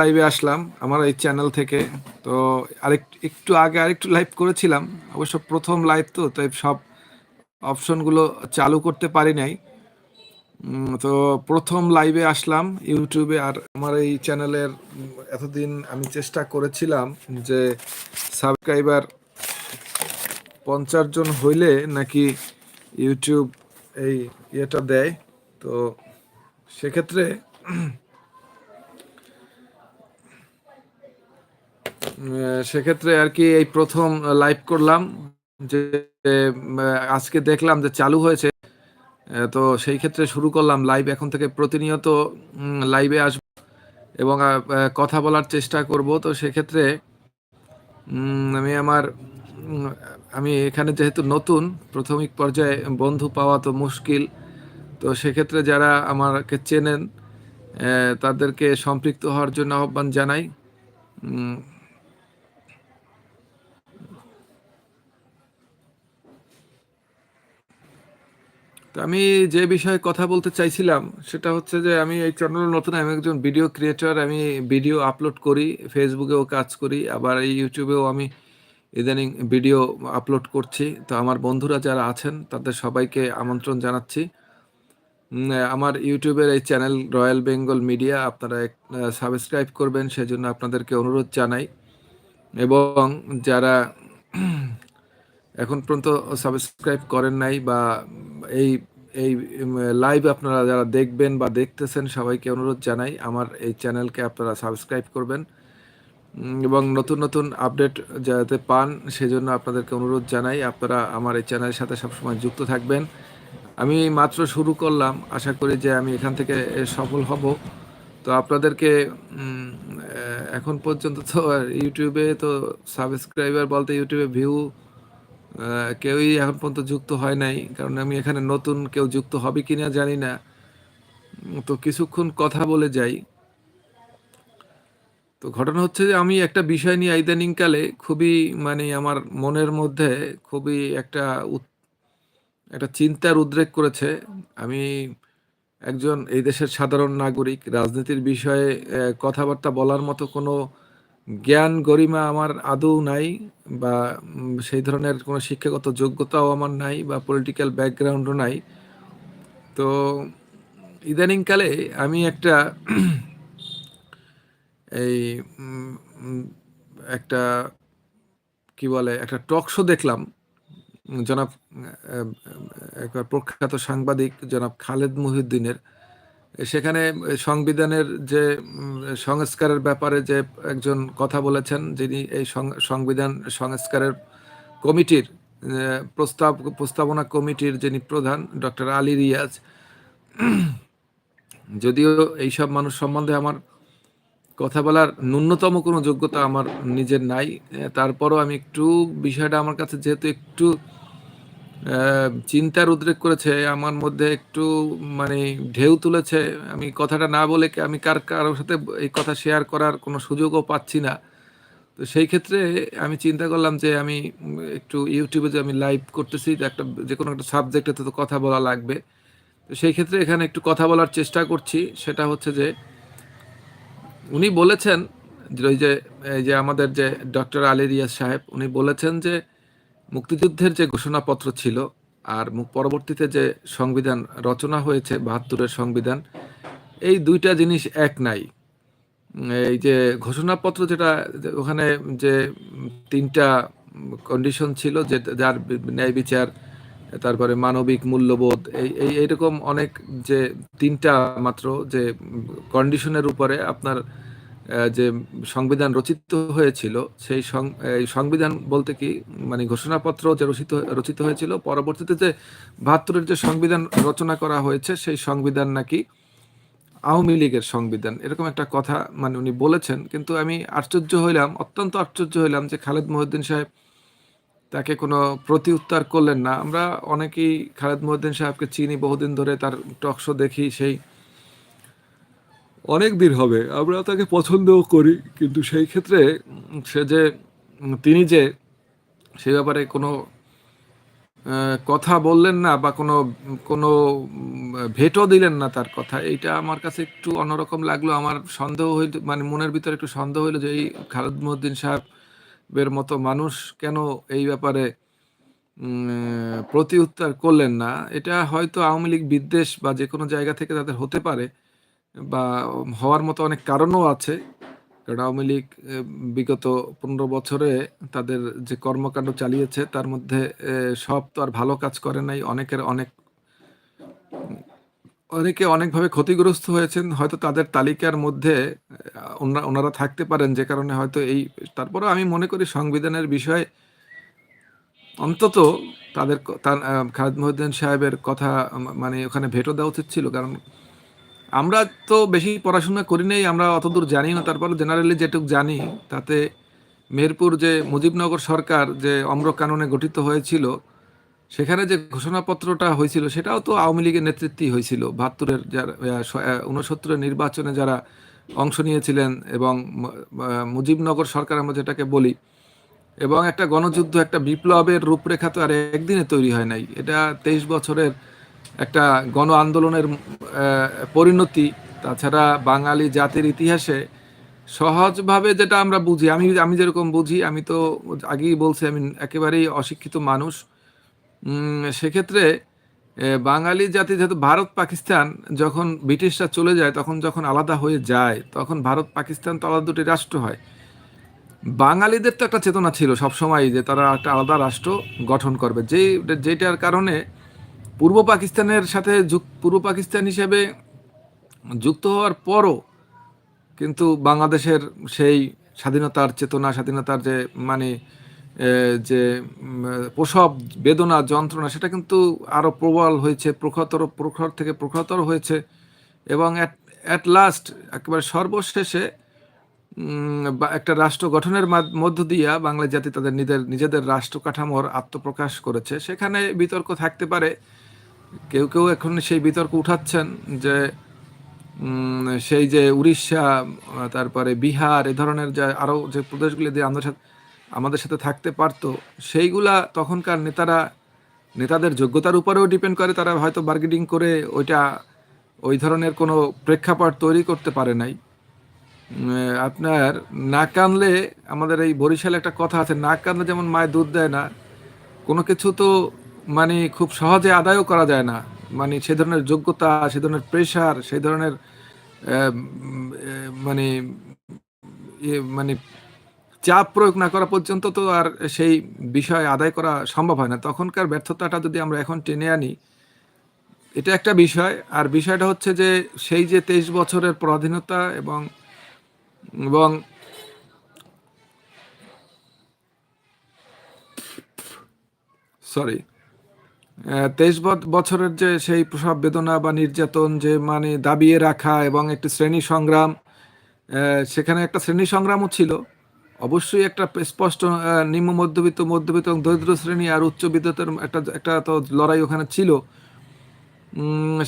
লাইভে আসলাম আমার এই চ্যানেল থেকে। তো আরেক একটু আগে আরেকটু লাইভ করেছিলাম, অবশ্য প্রথম লাইভ তো, তাই সব অপশনগুলো চালু করতে পারি নাই। তো প্রথম লাইভে আসলাম ইউটিউবে, আর আমার এই চ্যানেলের এতদিন আমি চেষ্টা করেছিলাম যে সাবস্ক্রাইবার পঞ্চাশ জন হইলে নাকি ইউটিউব এই ইয়েটা দেয়। তো সেক্ষেত্রে সেক্ষেত্রে আর কি এই প্রথম লাইভ করলাম যে আজকে দেখলাম যে চালু হয়েছে। তো সেই ক্ষেত্রে শুরু করলাম লাইভ এখন থেকে প্রতিনিয়ত লাইভে আসব এবং কথা বলার চেষ্টা করব। তো সেক্ষেত্রে আমি আমার আমি এখানে যেহেতু নতুন, প্রাথমিক পর্যায়ে বন্ধু পাওয়া তো মুশকিল। তো সেক্ষেত্রে যারা আমাকে চেনেন তাদেরকে সম্পৃক্ত হওয়ার জন্য আহ্বান জানাই। তো আমি যে বিষয়ে কথা বলতে চাইছিলাম, সেটা হচ্ছে যে আমি এই চ্যানেলে নতুন, আমি একজন ভিডিও ক্রিয়েটর আমি ভিডিও আপলোড করি ফেসবুকেও কাজ করি, আবার এই ইউটিউবেও আমি ইদানিং ভিডিও আপলোড করছি। তো আমার বন্ধুরা যারা আছেন, তাদের সবাইকে আমন্ত্রণ জানাচ্ছি। আমার ইউটিউবের এই চ্যানেল রয়্যাল বেঙ্গল মিডিয়া আপনারা সাবস্ক্রাইব করবেন, সেজন্য আপনাদেরকে অনুরোধ জানাই। এবং যারা এখন পর্যন্ত সাবস্ক্রাইব করেন নাই বা এই এই লাইভ আপনারা যারা দেখবেন বা দেখতেছেন সবাইকে অনুরোধ জানাই, আমার এই চ্যানেলকে আপনারা সাবস্ক্রাইব করবেন। এবং নতুন নতুন আপডেট যাতে পান, সেজন্য আপনাদেরকে অনুরোধ জানাই। আপনারা আমার এই চ্যানেলের সাথে সবসময় যুক্ত থাকবেন। আমি মাত্র শুরু করলাম, আশা করি যে আমি এখান থেকে সফল হব। তো আপনাদেরকে এখন পর্যন্ত তো ইউটিউবে তো সাবস্ক্রাইবার বলতে ইউটিউবে ভিউ কেউই এখন পর্যন্ত যুক্ত হয় নাই। কারণ আমি এখানে নতুন কেউ যুক্ত হবে কি না জানি না। তো কিছুক্ষণ কথা বলে যাই। তো ঘটনা হচ্ছে যে আমি একটা বিষয় নিয়ে ইদানিংকালে খুবই মানে আমার মনের মধ্যে খুবই একটা একটা চিন্তার উদ্রেক করেছে। আমি একজন এই দেশের সাধারণ নাগরিক, রাজনীতির বিষয়ে কথাবার্তা বলার মতো কোনো জ্ঞান গরিমা আমার আদৌ নাই বা সেই ধরনের কোনো শিক্ষাগত যোগ্যতাও আমার নাই বা পলিটিক্যাল ব্যাকগ্রাউন্ডও নাই। তো ইদানিংকালে আমি একটা এই একটা কি বলে, একটা টক শো দেখলাম। জনাব একবার প্রখ্যাত সাংবাদিক জনাব খালেদ মহিউদ্দিনের। সেখানে সংবিধানের যে সংস্কারের ব্যাপারে যে একজন কথা বলেছেন, যিনি এই সংবিধান সংস্কারের কমিটির প্রস্তাব, প্রস্তাবনা কমিটির যিনি প্রধান, ডক্টর আলী রিয়াজ, যদিও এইসব মানুষ সম্বন্ধে আমার কথা বলার ন্যূনতম কোনো যোগ্যতা আমার নিজের নাই। তারপরও আমি একটু, বিষয়টা আমার কাছে যেহেতু একটু চিন্তার উদ্রেক করেছে, আমার মধ্যে একটু মানে ঢেউ তুলেছে। আমি কথাটা না বলে আমি কার কারোর সাথে এই কথা শেয়ার করার কোনো সুযোগও পাচ্ছি না। তো সেই ক্ষেত্রে আমি চিন্তা করলাম যে, আমি একটু ইউটিউবে যে আমি লাইভ করতেছি তো একটা, যে কোনো একটা সাবজেক্টে তো কথা বলা লাগবে। তো সেই ক্ষেত্রে এখানে একটু কথা বলার চেষ্টা করছি। সেটা হচ্ছে যে, উনি বলেছেন, যে ওই যে, এই যে আমাদের যে ডক্টর আলেরিয়া সাহেব, উনি বলেছেন যে মুক্তিযুদ্ধের যে ঘোষণাপত্র ছিল আর পরবর্তীতে যে সংবিধান রচনা হয়েছে, বাহাত্তরের সংবিধান, এই দুইটা জিনিস এক নাই। এই যে ঘোষণাপত্র যেটা, ওখানে যে তিনটা কন্ডিশন ছিল, যে যার ন্যায় বিচার, তারপরে মানবিক মূল্যবোধ, এই এই, এইরকম অনেক যে তিনটা মাত্র যে কন্ডিশনের উপরে আপনার যে সংবিধান রচিত হয়েছিল, সেই সংবিধান বলতে কি মানে ঘোষণাপত্র যে রচিত রচিত হয়েছিল, পরবর্তীতে যে বাহাত্তরের যে সংবিধান রচনা করা হয়েছে, সেই সংবিধান নাকি আওয়ামী লীগের সংবিধান। এরকম একটা কথা মানে উনি বলেছেন, কিন্তু আমি আশ্চর্য হইলাম, অত্যন্ত আশ্চর্য হইলাম যে খালেদ মহিউদ্দিন সাহেব তাকে কোনো প্রতি করলেন না। আমরা অনেকেই খালেদ মহিউদ্দিন সাহেবকে চিনি, বহুদিন ধরে তার টক শো দেখি, সেই অনেক দিন হবে, আমরা তাকে পছন্দও করি, কিন্তু সেই ক্ষেত্রে সে যে, তিনি যে সে ব্যাপারে কোনো কথা বললেন না বা কোনো কোনো ভেটও দিলেন না তার কথা, এইটা আমার কাছে একটু অন্যরকম লাগল, আমার সন্দেহ হইল মানে মনের ভিতরে একটু সন্দেহ হইল যে এই খালেদ মহিউদ্দিন সাহেবের মতো মানুষ কেন এই ব্যাপারে প্রতি উত্তর করলেন না, এটা হয়তো আওয়ামী লীগ বিদ্বেষ বা যে কোনো জায়গা থেকে তাদের হতে পারে বা হওয়ার মতো অনেক কারণও আছে। কারণ আওয়ামী লীগ বিগত পনেরো বছরে তাদের যে কর্মকাণ্ড চালিয়েছে, তার মধ্যে সব তো আর ভালো কাজ করে নাই। অনেকের অনেক, অনেকে অনেকভাবে ক্ষতিগ্রস্ত হয়েছেন। হয়তো তাদের তালিকার মধ্যে ওনারা থাকতে পারেন যে কারণে হয়তো এই, তারপরেও আমি মনে করি সংবিধানের বিষয়ে অন্তত তাদের খালেদ মহিউদ্দিন সাহেবের কথা মানে ওখানে ভেটো দেওয়া উচিত ছিল। কারণ আমরা তো বেশি পড়াশোনা করি নাই, আমরা অতদূর জানি না। তারপরে জেনারেলি যেটুকু জানি, তাতে মেহেরপুর যে মুজিবনগর সরকার যে অম্র কাননে গঠিত হয়েছিল, সেখানে যে ঘোষণাপত্রটা হয়েছিল, সেটাও তো আওয়ামী লীগের নেতৃত্বেই হয়েছিল। বাহাত্তরের যারা উনসত্তরের নির্বাচনে যারা অংশ নিয়েছিলেন এবং মুজিবনগর সরকার আমরা যেটাকে বলি, এবং একটা গণযুদ্ধ, একটা বিপ্লবের রূপরেখা তো আর একদিনে তৈরি হয় নাই। এটা তেইশ বছরের একটা গণ আন্দোলনের পরিণতি। তাছাড়া বাঙালি জাতির ইতিহাসে সহজভাবে যেটা আমরা বুঝি, আমি আমি যেরকম বুঝি, আমি তো আগেই বলছি, আমি একেবারেই অশিক্ষিত মানুষ। সেক্ষেত্রে বাঙালি জাতি যেহেতু ভারত, পাকিস্তান, যখন ব্রিটিশরা চলে যায়, তখন যখন আলাদা হয়ে যায়, তখন ভারত, পাকিস্তান তো আলাদা দুটি রাষ্ট্র হয়। বাঙালিদের তো একটা চেতনা ছিল সবসময় যে তারা একটা আলাদা রাষ্ট্র গঠন করবে। যেই যেটার কারণে পূর্ব পাকিস্তানের সাথে পূর্ব পাকিস্তান হিসেবে যুক্ত হওয়ার পরও কিন্তু বাংলাদেশের সেই স্বাধীনতার চেতনা, স্বাধীনতার যে মানে যে প্রসব, বেদনা, যন্ত্রণা, সেটা কিন্তু আরও প্রবল হয়েছে, প্রখরতর, প্রখর থেকে প্রখরতর হয়েছে এবং অ্যাট লাস্ট একেবারে সর্বশেষে একটা রাষ্ট্র গঠনের মাধ- মধ্য দিয়া বাংলা জাতি তাদের নিজেদের নিজেদের রাষ্ট্র কাঠামোর আত্মপ্রকাশ করেছে। সেখানে বিতর্ক থাকতে পারে কেউ কেউ এখন সেই বিতর্ক উঠাচ্ছেন যে সেই যে উড়িষ্যা, তারপরে বিহার, এ ধরনের যে আরও যে প্রদেশগুলি দিয়ে আমাদের সাথে আমাদের সাথে থাকতে পারতো, সেইগুলা তখনকার নেতারা, নেতাদের যোগ্যতার উপরেও ডিপেন্ড করে, তারা হয়তো বার্গেনিং করে ওইটা, ওই ধরনের কোনো প্রেক্ষাপট তৈরি করতে পারে নাই। আপনার না কানলে, আমাদের এই বরিশালে একটা কথা আছে না কানলে যেমন মায়ের দুধ দেয় না, কোনো কিছু তো মানে খুব সহজে আদায়ও করা যায় না। মানে সে ধরনের যোগ্যতা, সে ধরনের প্রেশার সেই ধরনের মানে ইয়ে মানে চাপ প্রয়োগ না করা পর্যন্ত তো আর সেই বিষয় আদায় করা সম্ভব হয় না। তখনকার ব্যর্থতাটা যদি আমরা এখন টেনে আনি, এটা একটা বিষয়। আর বিষয়টা হচ্ছে যে সেই যে তেইশ বছরের পরাধীনতা এবং এবং সরি তেইশ বছরের যে সেই প্রসব বেদনা বা নির্যাতন যে মানে দাবিয়ে রাখা এবং একটি শ্রেণি সংগ্রাম সেখানে একটা শ্রেণি সংগ্রামও ছিল। অবশ্যই একটা স্পষ্ট নিম্ন মধ্যবিত্ত মধ্যবিত্ত এবং দরিদ্র শ্রেণি আর উচ্চ বিদ্যুতের একটা একটা তো লড়াই ওখানে ছিল।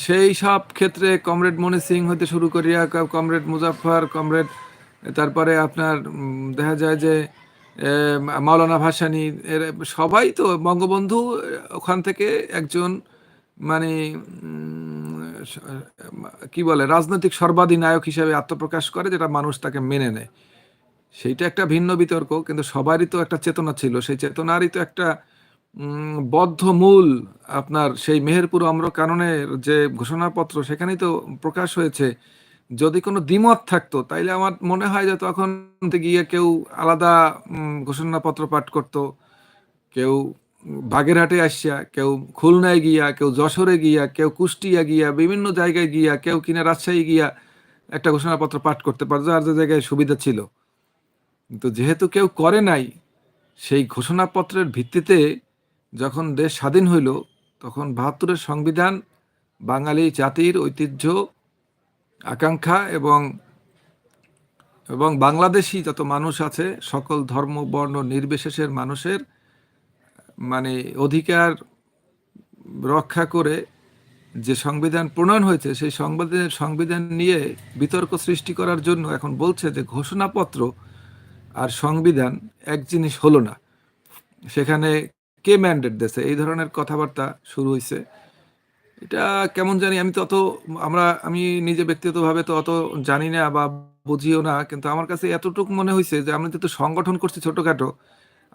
সেই সব ক্ষেত্রে কমরেড মনি সিং হতে শুরু করিয়া কমরেড মুজাফফর, কমরেড, তারপরে আপনার দেখা যায় যে মাওলানা ভাসানি এর সবাই তো বঙ্গবন্ধু ওখান থেকে একজন মানে কি বলে রাজনৈতিক সর্বাধিনায়ক হিসেবে আত্মপ্রকাশ করে যেটা মানুষ তাকে মেনে নেয়। সেইটা একটা ভিন্ন বিতর্ক কিন্তু সবারই তো একটা চেতনা ছিল। সেই চেতনারই তো একটা উম, বদ্ধ মূল আপনার সেই মেহেরপুর অম্র কাননের যে ঘোষণাপত্র সেখানেই তো প্রকাশ হয়েছে। যদি কোনো দ্বিমত থাকতো, তাইলে আমার মনে হয় যে তখন গিয়ে কেউ আলাদা ঘোষণাপত্র পাঠ করতো, কেউ বাগেরহাটে আসিয়া, কেউ খুলনায় গিয়া, কেউ যশোরে গিয়া, কেউ কুষ্টিয়া গিয়া, বিভিন্ন জায়গায় গিয়া, কেউ কিনা রাজশাহী গিয়া একটা ঘোষণাপত্র পাঠ করতে পারতো আর যে জায়গায় সুবিধা ছিল। কিন্তু যেহেতু কেউ করে নাই, সেই ঘোষণাপত্রের ভিত্তিতে যখন দেশ স্বাধীন হইল, তখন বাহাত্তরের সংবিধান, বাঙালি জাতির ঐতিহ্য আকাঙ্ক্ষা এবং এবং বাংলাদেশি যত মানুষ আছে, সকল ধর্ম, বর্ণ, নির্বিশেষের মানুষের মানে অধিকার রক্ষা করে যে সংবিধান প্রণয়ন হয়েছে, সেই সংবিধান সংবিধান নিয়ে বিতর্ক সৃষ্টি করার জন্য এখন বলছে যে ঘোষণাপত্র আর সংবিধান এক জিনিস হলো না। সেখানে কে ম্যান্ডেট দিয়েছে? এই ধরনের কথাবার্তা শুরু হয়েছে এটা কেমন জানি, আমি তো অত, আমরা, আমি নিজে ব্যক্তিগতভাবে তো অত জানি না বা বুঝিও না, কিন্তু আমার কাছে এতটুকু মনে হয়েছে যে, আমরা যেহেতু সংগঠন করছি ছোটখাটো,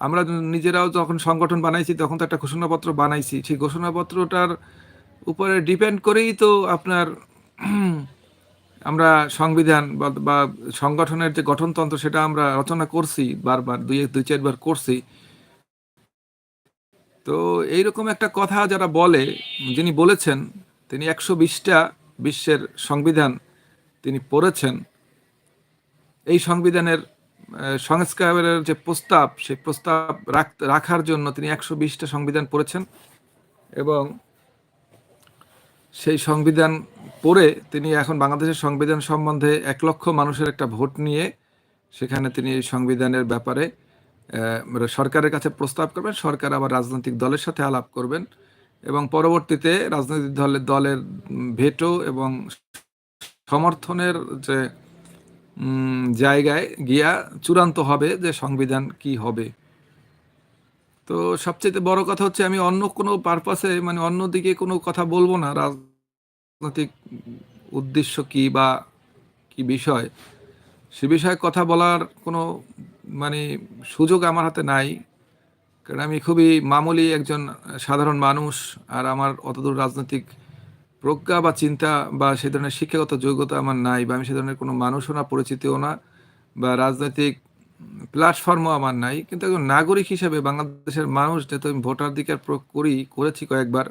আমরা নিজেরাও যখন সংগঠন বানাইছি তখন তো একটা ঘোষণাপত্র বানাইছি, সেই ঘোষণাপত্রটার উপরে ডিপেন্ড করেই তো আপনার, আমরা সংবিধান বা বা সংগঠনের যে গঠনতন্ত্র সেটা আমরা রচনা করছি বারবার, দুই এক, দুই চারবার করছি। তো এইরকম একটা কথা যারা বলে, যিনি বলেছেন, তিনি একশো বিশটা বিশ্বের সংবিধান তিনি পড়েছেন। এই সংবিধানের সংস্কারের যে প্রস্তাব, সেই প্রস্তাব রাখ- রাখার জন্য তিনি একশো বিশটা সংবিধান পড়েছেন এবং সেই সংবিধান পড়ে তিনি এখন বাংলাদেশের সংবিধান সম্বন্ধে এক লক্ষ মানুষের একটা ভোট নিয়ে সেখানে তিনি এই সংবিধানের ব্যাপারে সরকারের কাছে প্রস্তাব করবেন, সরকার আবার রাজনৈতিক দলের সাথে আলাপ করবেন এবং পরবর্তীতে রাজনৈতিক দলের দলের ভেটো এবং সমর্থনের যে জায়গায় গিয়া চূড়ান্ত হবে যে সংবিধান কি হবে। তো সবচেয়ে বড় কথা হচ্ছে আমি অন্য কোনো পারপাসে মানে অন্য দিকে কোনো কথা বলব না, রাজনৈতিক উদ্দেশ্য কি বা কি বিষয়, সে বিষয়ে কথা বলার কোনো মানে সুযোগ আমার হাতে নাই। কারণ আমি খুবই মামুলি একজন সাধারণ মানুষ আর আমার অতদূর রাজনৈতিক প্রজ্ঞা বা চিন্তা বা সে ধরনের শিক্ষাগত যোগ্যতা আমার নাই বা আমি সে ধরনের কোনো মানুষও না, পরিচিতিও না বা রাজনৈতিক প্ল্যাটফর্মও আমার নাই। কিন্তু একজন নাগরিক হিসেবে বাংলাদেশের মানুষ যেহেতু আমি ভোটাধিকার প্রয়োগ করি, করেছি কয়েকবার,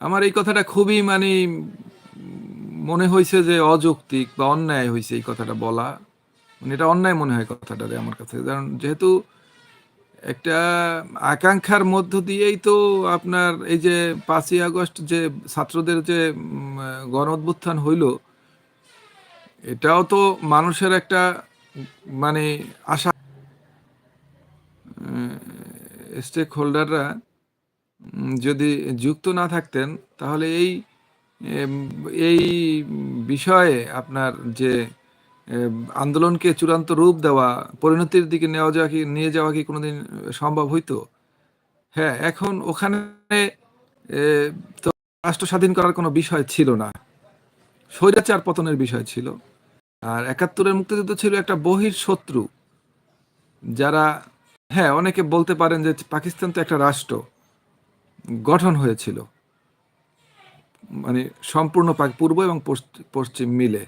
আমার এই কথাটা খুবই মানে মনে হয়েছে যে অযৌক্তিক বা অন্যায় হয়েছে এই কথাটা বলা। মানে এটা অন্যায় মনে হয় কথাটা আমার কাছে। কারণ যেহেতু একটা আকাঙ্ক্ষার মধ্য দিয়েই তো আপনার এই যে পাঁচই আগস্ট যে ছাত্রদের যে গণ অভ্যুত্থান হইল, এটাও তো মানুষের একটা মানে আশা স্টেক হোল্ডাররা যদি যুক্ত না থাকতেন, তাহলে এই এই বিষয়ে আপনার যে আন্দোলনকে চূড়ান্ত রূপ দেওয়া, পরিণতির দিকে নেওয়া যাওয়া কি নিয়ে যাওয়া কি কোনোদিন সম্ভব হইতো? হ্যাঁ এখন ওখানে তো রাষ্ট্র স্বাধীন করার কোনো বিষয় ছিল না। স্বৈরাচার পতনের বিষয় ছিল। আর একাত্তরের মুক্তিযুদ্ধ ছিল একটা বহির শত্রু। যারা হ্যাঁ অনেকে বলতে পারেন যে পাকিস্তান তো একটা রাষ্ট্র। গঠন হয়েছিল। মানে সম্পূর্ণ পূর্ব এবং পশ্চিম মিলে।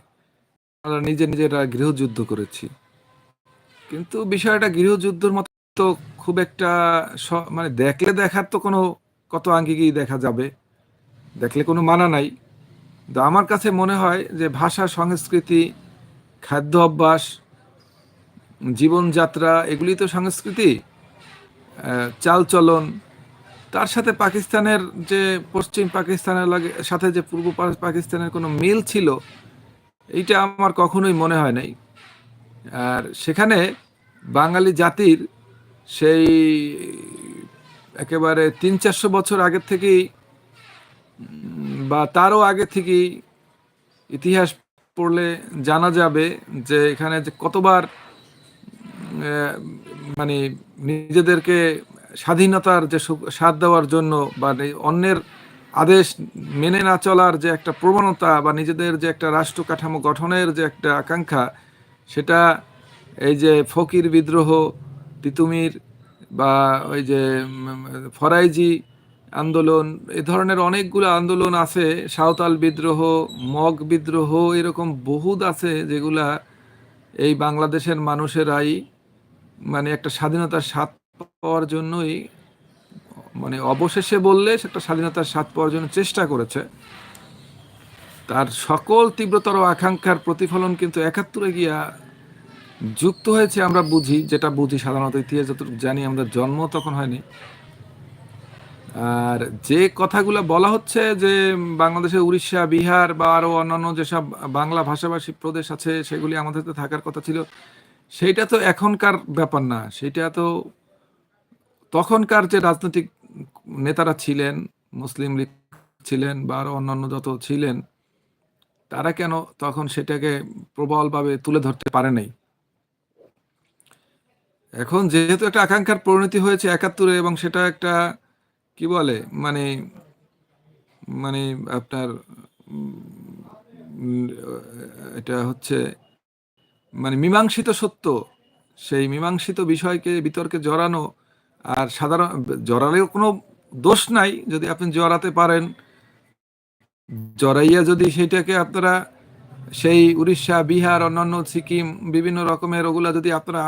আমরা নিজে নিজেরা গৃহযুদ্ধ করেছি। কিন্তু বিষয়টা গৃহযুদ্ধের মতো তো খুব একটা মানে দেখলে দেখার তো কোনো কত আঙ্গিকই দেখা যাবে। দেখলে কোনো মানা নাই। তো আমার কাছে মনে হয় যে ভাষা, সংস্কৃতি, খাদ্য অভ্যাস, জীবনযাত্রা, এগুলি তো সংস্কৃতি চালচলন। তার সাথে পাকিস্তানের যে পশ্চিম পাকিস্তানের লাগে, সাথে যে পূর্ব পাকিস্তানের কোনো মিল ছিল এইটা আমার কখনোই মনে হয় নাই। আর সেখানে বাঙালি জাতির সেই একেবারে তিন চারশো বছর আগের থেকেই বা তারও আগে থেকেই ইতিহাস পড়লে জানা যাবে যে এখানে যে কতবার মানে নিজেদেরকে স্বাধীনতার যে স্বাদ দেওয়ার জন্য বা অন্যের আদেশ মেনে না চলার যে একটা প্রবণতা বা নিজেদের যে একটা রাষ্ট্র কাঠামো গঠনের যে একটা আকাঙ্ক্ষা, সেটা এই যে ফকির বিদ্রোহ, তিতুমির বা ওই যে ফরাইজি আন্দোলন, এ ধরনের অনেকগুলো আন্দোলন আছে। সাঁওতাল বিদ্রোহ, মগ বিদ্রোহ, এরকম বহুত আছে যেগুলা এই বাংলাদেশের মানুষেরাই মানে একটা স্বাধীনতার স্বাদ পাওয়ার জন্যই মানে অবশেষে বললে সেটা স্বাধীনতার স্বাদ পাওয়ার জন্য চেষ্টা করেছে। তার সকল তীব্রতর আকাঙ্ক্ষার প্রতিফলন কিন্তু একাত্তরে গিয়া যুক্ত হয়েছে আমরা বুঝি, যেটা বুঝি সাধারণত ইতিহাস যতটুকু জানি, আমাদের জন্ম তখন হয়নি। আর যে কথাগুলো বলা হচ্ছে যে বাংলাদেশে উড়িষ্যা, বিহার বা আরও অন্যান্য যেসব বাংলা ভাষাভাষী প্রদেশ আছে, সেগুলি আমাদের তো থাকার কথা ছিল, সেইটা তো এখনকার ব্যাপার না। সেটা তো তখনকার যে রাজনৈতিক নেতারা ছিলেন, মুসলিম লীগ ছিলেন বা আরও অন্যান্য যত ছিলেন, তারা কেন তখন সেটাকে প্রবলভাবে তুলে ধরতে পারে নাই? এখন যেহেতু একটা আকাঙ্ক্ষার পরিণতি হয়েছে একাত্তরে এবং সেটা একটা, কি বলে মানে মানে আপনার এটা হচ্ছে মানে মীমাংসিত সত্য, সেই মীমাংসিত বিষয়কে বিতর্কে জড়ানো আর সাধারণ, জড়ালেও কোনো দোষ নাই, যদি আপনি জড়াতে পারেন। জড়াইয়া যদি সেটাকে আপনারা সেই উড়িষ্যা, বিহার, অন্যান্য সিকিম, বিভিন্ন রকমের ওগুলা যদি আপনারা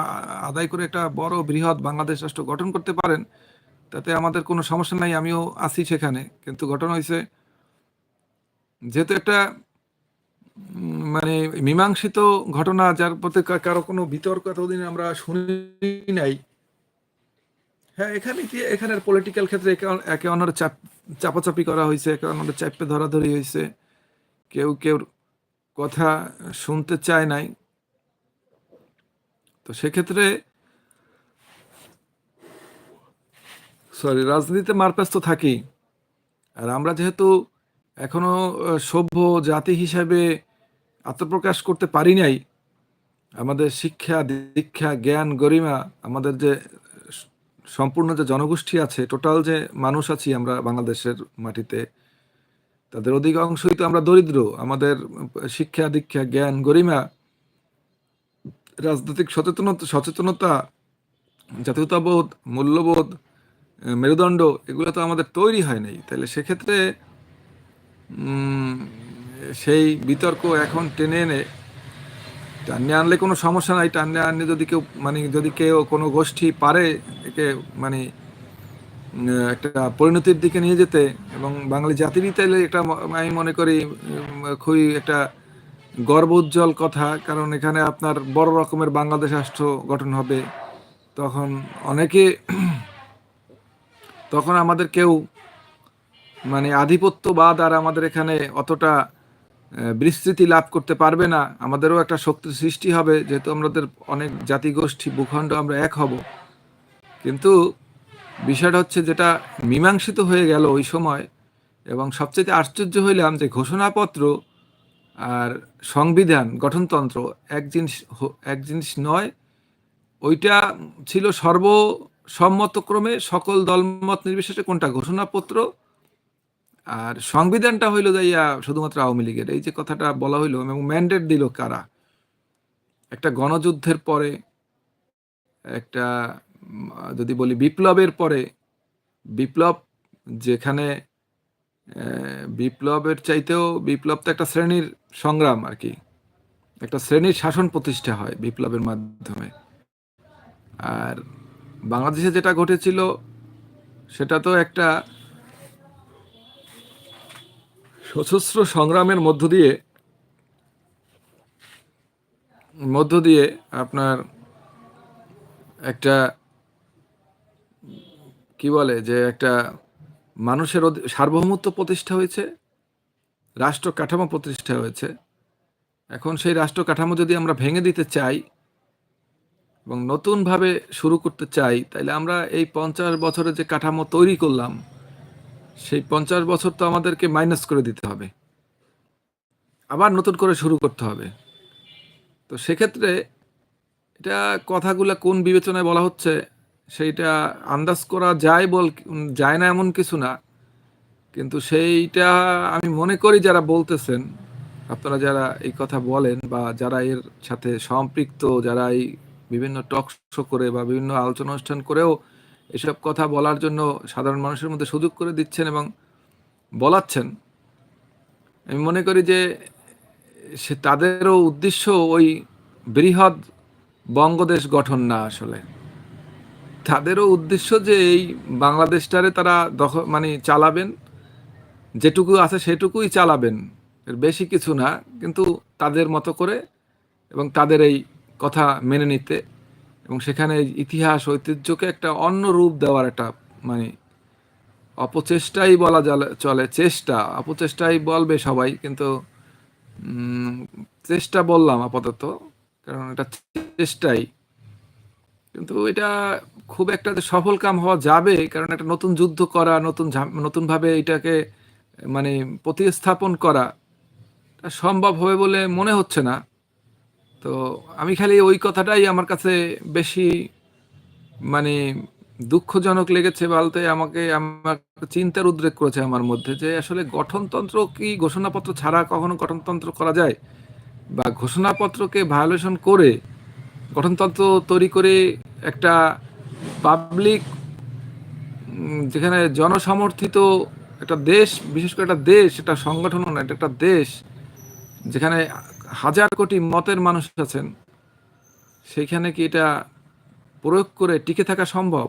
আদায় করে একটা বড় বৃহৎ বাংলাদেশ রাষ্ট্র গঠন করতে পারেন, তাতে আমাদের কোনো সমস্যা নাই, আমিও আছি সেখানে। কিন্তু ঘটনা হয়েছে যেহেতু একটা মানে মীমাংসিত ঘটনা, যার প্রতি কারও কোনো বিতর্ক এতদিন আমরা শুনি নাই হ্যাঁ এখানে কি, এখানের পলিটিক্যাল ক্ষেত্রে একে অন- অন্যের চাপ, চাপাচাপি করা হয়েছে, একে অন্যের চাপে ধরাধরি হয়েছে। কেউ কেউ কথা শুনতে চায় নাই। তো সেক্ষেত্রে সরি রাজনীতিতে মারপ্যাচ তো থাকেই। আর আমরা যেহেতু এখনও সভ্য জাতি হিসাবে আত্মপ্রকাশ করতে পারি নাই, আমাদের শিক্ষা, দীক্ষা, জ্ঞান, গরিমা, আমাদের যে সম্পূর্ণ যে জনগোষ্ঠী আছে টোটাল যে মানুষ আছি আমরা বাংলাদেশের মাটিতে, তাদের অধিকাংশই তো আমরা দরিদ্র। আমাদের শিক্ষা, দীক্ষা, জ্ঞান, গরিমা, রাজনৈতিক সচেতনতা সচেতনতা, জাতীয়তাবোধ, মূল্যবোধ, মেরুদণ্ড, এগুলো তো আমাদের তৈরি হয় নাই। তাহলে সেক্ষেত্রে সেই বিতর্ক এখন টেনে এনে টানে আনলে কোনো সমস্যা নাই টানে আনলে যদি কেউ মানে যদি কেউ কোনো গোষ্ঠী পারে একে মানে একটা পরিণতির দিকে নিয়ে যেতে এবং বাঙালি জাতিরই তাইলে একটা ম- আমি মনে করি খুবই একটা গর্ব উজ্জ্বল কথা, কারণ এখানে আপনার বড় রকমের বাংলাদেশ রাষ্ট্র গঠন হবে, তখন অনেকে, তখন আমাদের কেউ মানে আধিপত্যবাদ আর আমাদের এখানে অতটা বিস্তৃতি লাভ করতে পারবে না। আমাদেরও একটা শক্তির সৃষ্টি হবে, যেহেতু আমাদের অনেক জাতিগোষ্ঠী, ভূখণ্ড আমরা এক হব। কিন্তু বিষয়টা হচ্ছে যেটা মীমাংসিত হয়ে গেল ওই সময়, এবং সবচেয়ে আশ্চর্য হইলাম যে ঘোষণাপত্র আর সংবিধান, গঠনতন্ত্র এক জিনিস এক জিনিস নয়, ওইটা ছিল সর্বসম্মতক্রমে সকল দলমত নির্বিশেষে কোনটা? ঘোষণাপত্র আর সংবিধানটা হইল যাইয়া শুধুমাত্র আওয়ামী লীগের, এই যে কথাটা বলা হইল এবং ম্যান্ডেট দিল কারা? একটা গণযুদ্ধের পরে, একটা যদি বলি বিপ্লবের পরে, বিপ্লব যেখানে বিপ্লবের চাইতেও বিপ্লব তো একটা শ্রেণির সংগ্রাম আর কি। একটা শ্রেণির শাসন প্রতিষ্ঠা হয় বিপ্লবের মাধ্যমে। আর বাংলাদেশে যেটা ঘটেছিল, সেটা তো একটা সশস্ত্র সংগ্রামের মধ্য দিয়ে মধ্য দিয়ে আপনার একটা, কি বলে যে একটা মানুষের সার্বভৌমত্ব প্রতিষ্ঠা হয়েছে, রাষ্ট্র কাঠামো প্রতিষ্ঠা হয়েছে। এখন সেই রাষ্ট্র কাঠামো যদি আমরা ভেঙে দিতে চাই এবং নতুনভাবে শুরু করতে চাই তাহলে আমরা এই পঞ্চাশ বছরে যে কাঠামো তৈরি করলাম সেই পঞ্চাশ বছর তো আমাদেরকে মাইনাস করে দিতে হবে। আবার নতুন করে শুরু করতে হবে। তো সেক্ষেত্রে এটা কথাগুলো কোন বিবেচনায় বলা হচ্ছে, সেইটা আন্দাজ করা যায় বল, যায় না এমন কিছু না। কিন্তু সেইটা আমি মনে করি যারা বলতেছেন, আপনারা যারা এই কথা বলেন বা যারা এর সাথে সম্পৃক্ত, যারা এই বিভিন্ন টক শো করে বা বিভিন্ন আলোচনা অনুষ্ঠান করেও এসব কথা বলার জন্য সাধারণ মানুষের মধ্যে সুযোগ করে দিচ্ছেন এবং বলাচ্ছেন। আমি মনে করি যে সে তাদেরও উদ্দেশ্য ওই বৃহৎ বঙ্গদেশ গঠন না আসলে। তাদেরও উদ্দেশ্য যে এই বাংলাদেশটারে তারা দখল মানে চালাবেন, যেটুকু আছে সেটুকুই চালাবেন। এর বেশি কিছু না, কিন্তু তাদের মতো করে এবং তাদের এই কথা মেনে নিতে এবং সেখানে ইতিহাস, ঐতিহ্যকে একটা অন্য রূপ দেওয়ার একটা মানে অপচেষ্টাই বলা চলে। চেষ্টা, অপচেষ্টাই বলবে সবাই, কিন্তু চেষ্টা বললাম আপাতত, কারণ এটা চেষ্টাই। কিন্তু এটা খুব একটা সফল কাম হওয়া যাবে, কারণ একটা নতুন যুদ্ধ করা, নতুন নতুনভাবে এটাকে মানে প্রতিস্থাপন করা সম্ভব হবে বলে মনে হচ্ছে না। তো আমি খালি ওই কথাটাই আমার কাছে বেশি মানে দুঃখজনক লেগেছে বলতে আমাকে, আমার চিন্তার উদ্রেক করেছে আমার মধ্যে যে আসলে গঠনতন্ত্র কি ঘোষণাপত্র ছাড়া কখনো গঠনতন্ত্র করা যায়? বা ঘোষণাপত্রকে ভায়োলেশন করে গঠনতন্ত্র তৈরি করে একটা পাবলিক যেখানে জনসমর্থিত একটা দেশ, বিশেষ করে একটা দেশ, একটা সংগঠন না এটা একটা দেশ, যেখানে হাজার কোটি মতের মানুষ আছেন সেইখানে কি এটা প্রয়োগ করে টিকে থাকা সম্ভব?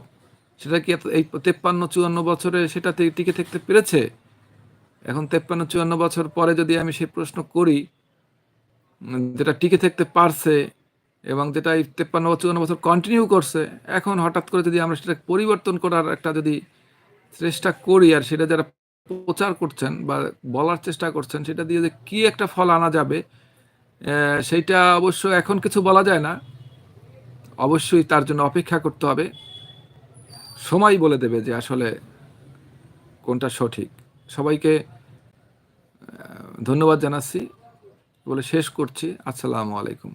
সেটা কি এই তেপ্পান্ন, চুয়ান্ন বছরে সেটা টিকে থাকতে পেরেছে? এখন তেপ্পান্ন, চুয়ান্ন বছর পরে যদি আমি সেই প্রশ্ন করি, যেটা টিকে থাকতে পারছে এবং যেটা এই তেপ্পান্ন চুয়ান্ন বছর কন্টিনিউ করছে, এখন হঠাৎ করে যদি আমরা সেটা পরিবর্তন করার একটা যদি চেষ্টা করি আর সেটা যারা প্রচার করছেন বা বলার চেষ্টা করছেন, সেটা দিয়ে যে কী একটা ফল আনা যাবে সেইটা অবশ্য এখন কিছু বলা যায় না। অবশ্যই তার জন্য অপেক্ষা করতে হবে। সময় বলে দেবে যে আসলে কোনটা সঠিক। সবাইকে ধন্যবাদ জানাচ্ছি। বলে শেষ করছি। আসসালামু আলাইকুম।